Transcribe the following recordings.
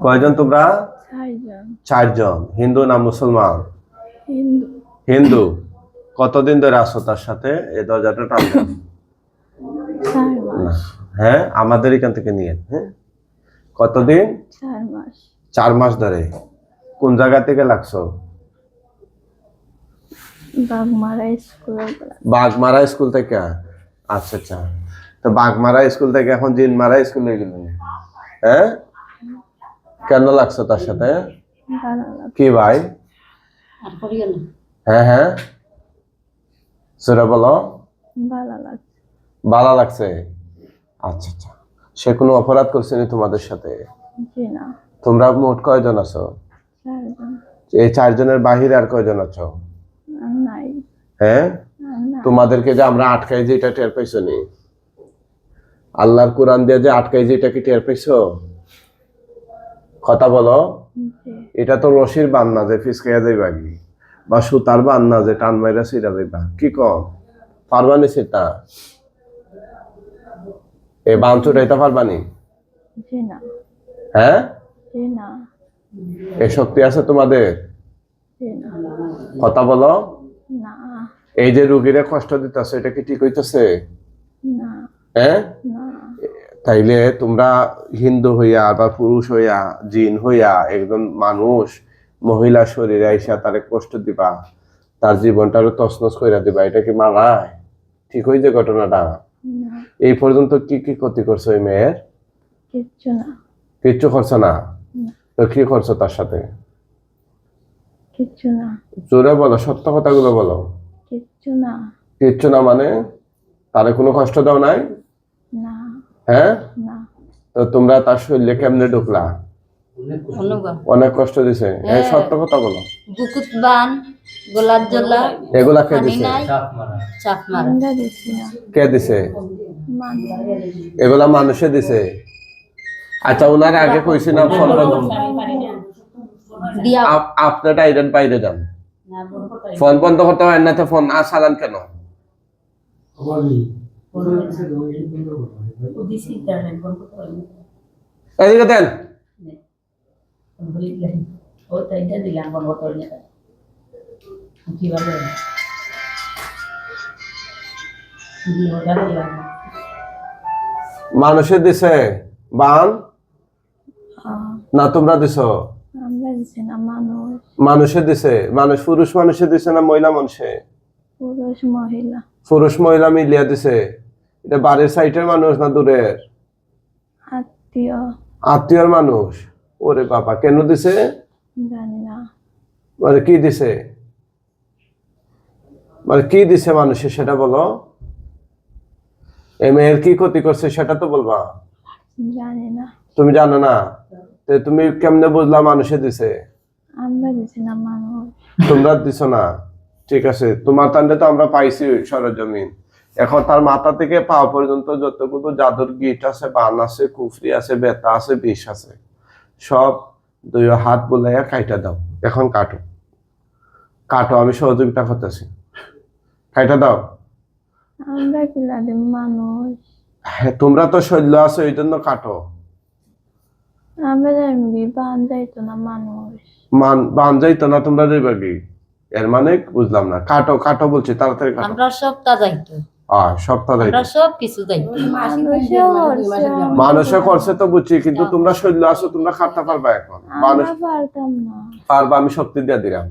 কয়জন তোমরা? চারজন। হিন্দু না মুসলমান? হিন্দু। কতদিন ধরে আসো তার সাথে? এই দরজাটা মাস। হ্যাঁ আমাদের এখান থেকে নিয়ে হ্যাঁ। কতদিন? চার মাস। ধরে। কোন জায়গা থেকে লাগছো? বাগমারা স্কুল থেকে? আচ্ছা আচ্ছা। তো বাগমারা স্কুল থেকে এখন জিনমারা স্কুলে গেল। হ্যাঁ? কেন লাগছো তার সাথে? কি ভাই? হ্যাঁ হ্যাঁ। সেটা বলো। ভালো লাগছে। আচ্ছা আচ্ছা। সে কোনো অপরাধ করছে নি তোমাদের সাথে? তোমরা মোট কয়জন আছো? এই চারজনের বাহিরে আর কয়জন আছো? হ্যাঁ? তোমাদেরকে যে আমরা আটকাই যে এটা টের পাইছো নি? আল্লাহর কোরআন দিয়ে যে আটকাই যে এটা কি টের পাইছো? কথা বলো। এটা তো রশির বান্না যে ফিসকাইয়া যাইবা কি? বা সুতার বান্না যে টান মাইরা সিরা যাইবা কি কম পারবানি সেটা? এ বান চুটাইতে পারবানি হ্যাঁ? এ শক্তি আছে তোমাদের? কথা বলো। এই যে রুগীরা কষ্ট দিতেছে এটা কি ঠিক হইতেছে? হ্যাঁ? তাইলে তোমরা হিন্দু হইয়া বা পুরুষ হইয়া জিন হইয়া একজন মানুষ মহিলা শরীরে আইসা তারে কষ্ট দিবা তার জীবনটারও তছনছ কইরা দিবা এটা কি মানায় ঠিক হই যে ঘটনাটা এই পর্যন্ত কি কি ক্ষতি করছ এই মেয়ের? কিচ্ছু করছ না। তো কি করছ তার সাথে? কিচ্ছু না। জোরে বলো সত্য কথাগুলো বলো। কিচ্ছু না। কিচ্ছু না মানে? তারে কোনো কষ্ট দাও নাই? হ্যাঁ? তো তোমরা তার শরীরে কেমনে ঢুকলা? অনেক কষ্ট দিছে। হ্যাঁ। সত্য কথা বলো। বুকুত বান গোলাপ জলা এগুলা কে দিছে? চাপ মারা। কে দিছে? এগুলা মানুষে দিছে। আচ্ছা ওনার আগে কইছি না ফোন আপ- আপনার আইডেন বাইরে যান। ফোন বন্ধ করতে হয় না তো ফোন আর সালান কেন? এদিকে দেন। মানুষে দিছে বান? না তোমরা দিছো? আমরা দিছি না মানুষ। মানুষে দিছে। মানুষ পুরুষ মানুষে দিছে না মহিলা মানুষে? পুরুষ মহিলা। পুরুষ মহিলা মিলিয়া দিছে। এটা বাড়ির সাইটের মানুষ না দূরের? আত্মীয়। আত্মীয়র মানুষ? ওরে বাবা কেন দিছে? জানি না। মানে কি দিছে? মানে কি দিছে মানুষে সেটা বলো। এই মেয়ের কি ক্ষতি করছে সেটা তো বলবা। জানি না। তুমি জানো না? তো তুমি কেমনে বুঝলা মানুষে দিছে? আমরা দিছি না মানুষ। তোমরা দিছো না। ঠিক আছে তোমার তান্ডে তো আমরা পাইছি সরজমিন। এখন তার মাথা থেকে পা পর্যন্ত যতগুলো জাদুর গিট আছে বান আছে কুফরি আছে বেতা আছে বিষ আছে সব দুই হাত বুলাইয়া কাইটা দাও। এখন কাটো। কাটো আমি সহযোগিতা করতেছি। কাইটা দাও। আমরা দিব মানুষ? হ্যাঁ তোমরা তো শৈল্য আছো এই জন্য কাটো। আমরা বান যাইতো না মানুষ। মান বান যাইতো না তোমরা যাইবা কি? এর মানে বুঝলাম না। কাটো কাটো বলছি তাড়াতাড়ি কাটো। আমরা সব তা। যাইতো সপ্তাহ সব কিছু করছে মানুষে করছে তো বুঝছি কিন্তু তোমরা শৈল্য আছো তোমরা খাটতে পারবা এখন। মানুষ না। পারবা আমি শক্তি দিয়ে দিলাম।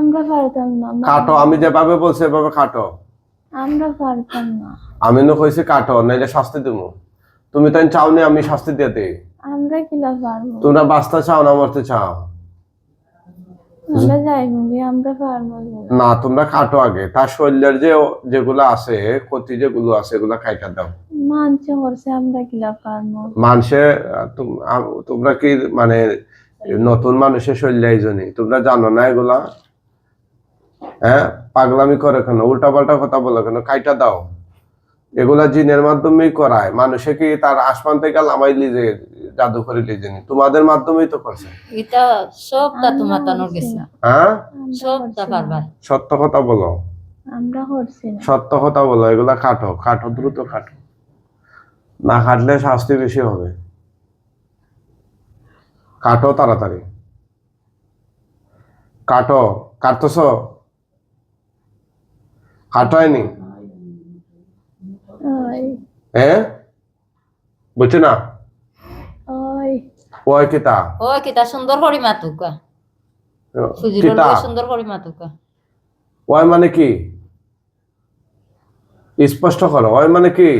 আমরা পারতাম না। কাটো আমি যেভাবে বলছি এভাবে কাটো আমরা পারতাম না। আমি না কইছি কাটো নাইলে শাস্তি দেবো তুমি তাই চাওনি আমি শাস্তি দিয়ে দিই। আমরা কিলা পারব? তোমরা বাঁচতে চাও না মরতে চাও আমরা যাইব গিয়ে আমরা পারব না। তোমরা কাটো আগে। তার শরীরের যে যেগুলো আছে ক্ষতি যেগুলো আছে এগুলো খাইটা দাও। মানছে করছে আমরা কিলা পারব মানুষে আহ, তোম- আম- তোমরা কি মানে নতুন মানুষের শরীরে এইজনই তোমরা জানো না এগুলা? হ্যাঁ? পাগলামি করে কেন? উল্টা পাল্টা কথা বলো কেন? কাইটা দাও। এগুলা জিনের মাধ্যমেই করায়। মানুষে কি তার আসমান থেকে লামাই লিজে জাদু করে লিজেনি তোমাদের মাধ্যমেই তো করছে। এটা সব তা তোমার তানোর গেছে। হ্যাঁ? সব তা পারবা সত্য কথা বলো। আমরা করছি সত্য কথা বলো এগুলা কাটো কাটো দ্রুত কাটো না কাটলে শাস্তি বেশি হবে। কাটো তাড়াতাড়ি। কাটো কাটতেছ? কাটায়নি হ্যাঁ? বুঝছি না? ওই কিতা? ও কিতা সুন্দর করে মাতুকা সুজির কিতা? সুন্দর করে মাতুকা ওই মানে কি? স্পষ্ট করো ওই মানে কি?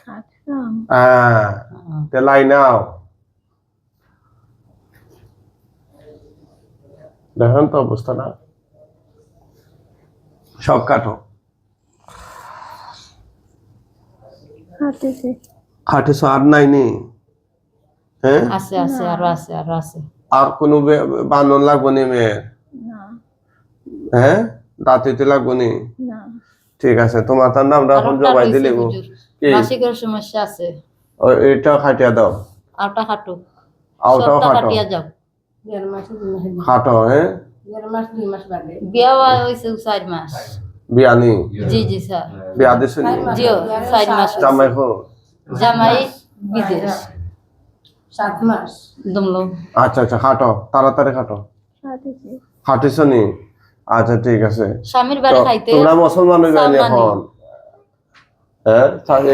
খাটলাম হ্যাঁ তে লাইনাও দেখেন তো অবস্থা না সব কাটো। হাঁটেছি খাটেছ আর নাই নি? হ্যাঁ? আছে আছে আরও আছে আরও আছে। আর কোনো বে- বানন লাগবো নি মেয়ের? না। হ্যাঁ? দাঁতিতে লাগবো নি? ঠিক আছে তোমার তার নামটা এখন জবাই দিলে? মাসিকের সমস্যা আছে। ও, এটা খাটিয়া দাও। আরটা খাটো সবটা খাটো যাও। খাটো হ্যাঁ? বিয়া হয়েছে চার মাস। বিয়ানি জি জি স্যার। বিয়া দিছে জিও চার মাস জামাই জামাই বিদেশ। সাত মাস। দমলো। আচ্ছা আচ্ছা তাড়াতাড়ি নি? আচ্ছা ঠিক আছে। স্বামীর বাড়ি খাইতে তোমরা মুসলমান হয়ে যায়নি এখন? হ্যাঁ স্বামী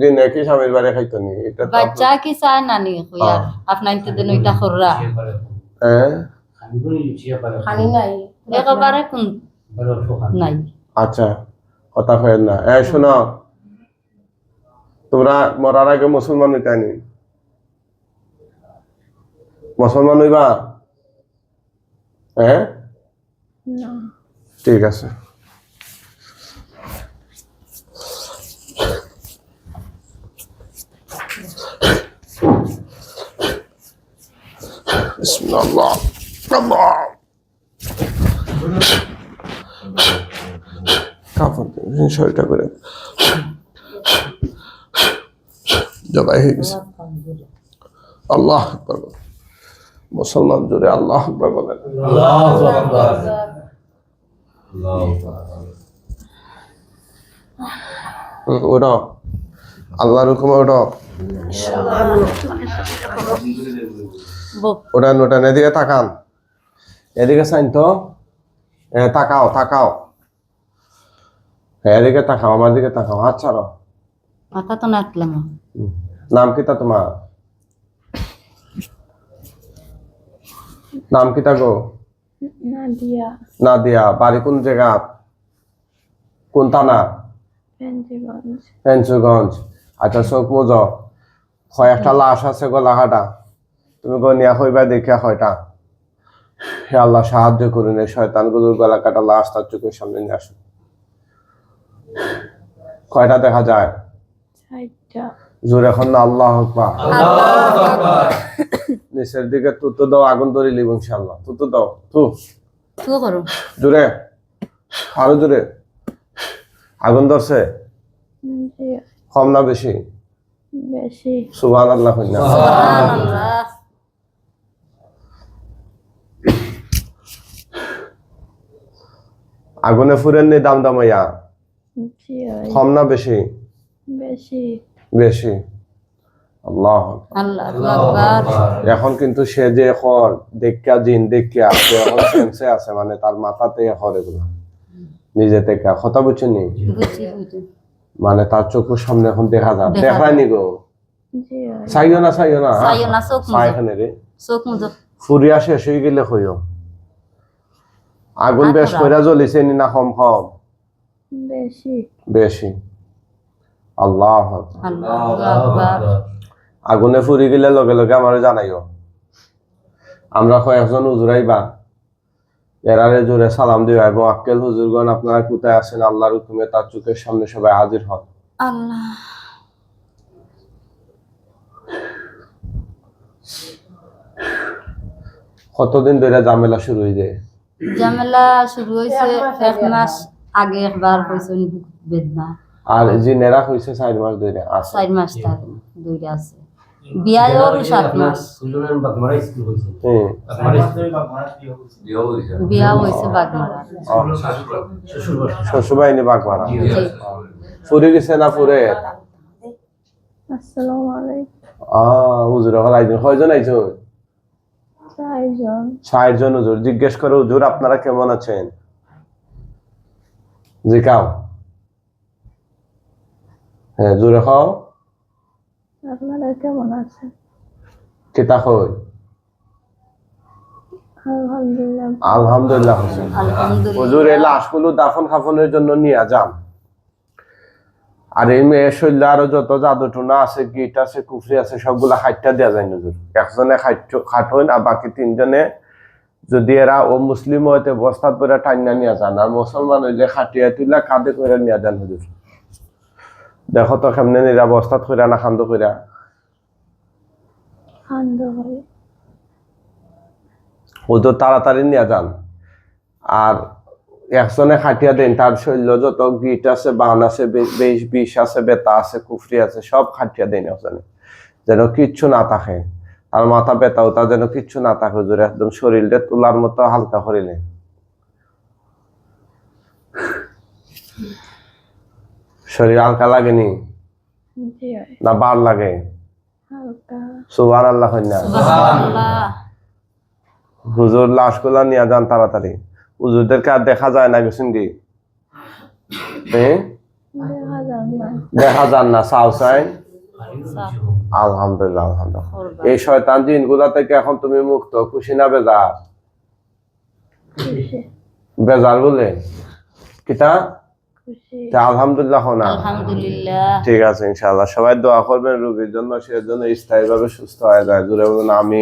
দিন একই স্বামীর বাড়ি খাইতো নি? এটা বাচ্চা কি চায় নানি হইয়ার আপনার ইতে দিন ওইটা খররা হ্যাঁ? খানি নাই। একেবারে কোন নাই। আচ্ছা কথা হয় না। শোনো তোমরা মরার আগে মুসলমান হইতানি মুসলমান হইবা হ্যাঁ ঠিক আছে Bismillah. Allah. কাপড় দিন শরীরটা করে জবাই হয়ে গেছে আল্লাহ আকবার। মুসলমান জোরে আল্লাহ আকবার বলেন। ওটা আল্লাহর হুকুমে ওটা বউ ওটা ওটা এদিকে তাকান। এদিকে সাইন তো। এ, তাকাও তাকাও। হ্যাঁ এদিকে তাকাও আমার দিকে তাকাও। হাত ছাড়ো। মাথা তো। নাম কিতা তোমার? নাম কিতা গো নাদিয়া। নাদিয়া বাড়ি কোন জায়গা? কোন থানা? পেঞ্চুগঞ্জ আচ্ছা চোখ মুজ। কয়েকটা লাশ আছে গোলাঘাটা তুমি গনিয়া হইবা দেখিয়া হয়টা। হে আল্লাহ সাহায্য করুন এই শয়তানগুলোর গলা কাটা লাশ তার চোখের সামনে নিয়ে আসুন কয়টা দেখা যায়? জোরে এখন না আল্লাহ নিচের দিকে তুতু দাও আগুন ধরে লিব ইনশাল্লাহ তুতু দাও তু। জোরে আরও জোরে। আগুন ধরছে? কম না বেশি? বেশি। আল্লাহ আগুনে ফুরেন নি দাম দামাইয়া? কম না বেশি? বেশি। বেশি। আল্লাহ আল্লাহ এখন কিন্তু সে যে এখন দেখা জিন দেখিয়া সে এখন সেন্সে আছে মানে তার মাথাতে এখন এগুলো। নিজে থেকে। কথা নি? বুঝছি বুঝছি। মানে তার চোখের সামনে এখন দেখা যায়। দেখা দেখায় নি গো? চাইও না চাইও না হ্যাঁ? চাইও না, চোখ মুজো। চাই এখানে রে ফুরিয়া শেষ হয়ে গেলে হইও আগুন বেশ আতরা। কইরা জ্বলিছে নি না কম কম বেশি। বেশি। আল্লাহ। আগুনে ফুরি গেলে লগে লগে আমার জানাইও। আমরা কয়েকজন হুজুরাইবা এরারে জোরে সালাম দিবা এবং আক্কেল হুজুরগণ আপনারা কোথায় আছেন? আল্লাহর হুকুমে তার চোখের সামনে সবাই হাজির হন। কতদিন ধরে ঝামেলা শুরু হয়ে যায়? ঝামেলা শুরু হয়েছে এক মাস আগে একবার হয়েছে বেদনা। আর জিনেরা হয়েছে চার মাস ধরে আছে। চার মাস তার দুইটা আছে। ওর সাত মাস। হুম। বিয়া হয়েছে বাগমারা। শ্বশুরবাহিনী বাগমারা। জি ফুরে গেছে না ফুরে? আসসালামু আলাইকুম। আহ হুজুর এখন আইজন। কয়জন আইজন চারজন। ষাট হুজুর। জিজ্ঞেস করো হুজুর আপনারা কেমন আছেন? জিকাও হ্যাঁ জোরে খাও আপনারা কেমন আছেন? কিতা আলহামদুলিল্লাহ। আলহামদুলিল্লাহ। হুজুর এই লাশগুলো দাফন খাফনের জন্য নিয়ে যান। আর এই শৈল্য আরও যত জাদু টুনা আছে গিট আছে কুফরি আছে সবগুলা খাইটা দেওয়া যায় হুজুর একজনে খাটইন আর বাকি তিনজনে যদি এরা ও মুসলিম হইতে বস্তাত করে টাইনা নিয়ে যান। আর মুসলমান হইলে খাটিয়া তুইলা কাঁধে করে নিয়ে যান হুজুর। দেখো তো কেমনে নিরা বস্তাত কইরা না খান্দ কইরা? করে। হুজুর তাড়াতাড়ি নিয়ে যান। আর একজনে খাটিয়া দেন তার শৈল্য যত গিট আছে বান আছে বেশ বিষ আছে বেতা আছে কুফরি আছে সব খাটিয়া দেন একজনে। যেন কিচ্ছু না থাকে। আর মাথা ব্যথাও তা যেন কিচ্ছু না থাকে হুজুর একদম শরীরটা তোলার মতো হালকা করিলে শরীর হালকা লাগেনি? না বার লাগে? হালকা। সুবান আল্লাহ সুবহানাল্লাহ। হুজুর লাশগুলা নিয়ে যান তাড়াতাড়ি। হুজুরদেরকে আর দেখা যায় না গেছেন কি হ্যাঁ দেখা যান না না সাউ সাই আলহামদুলিল্লাহ আলহামদুলিল্লাহ। এই শয়তান জিনগুলা থেকে এখন তুমি মুক্ত খুশি না বেজার? বেজার বলে? কিতা? তা আলহামদুলিল্লাহ না। আলহামদুলিল্লাহ। ঠিক আছে ইনশাআল্লাহ। সবাই দোয়া করবেন রোগীর জন্য সে জন্য স্থায়ীভাবে সুস্থ হয়ে যায়। জুড়ে বলুন আমি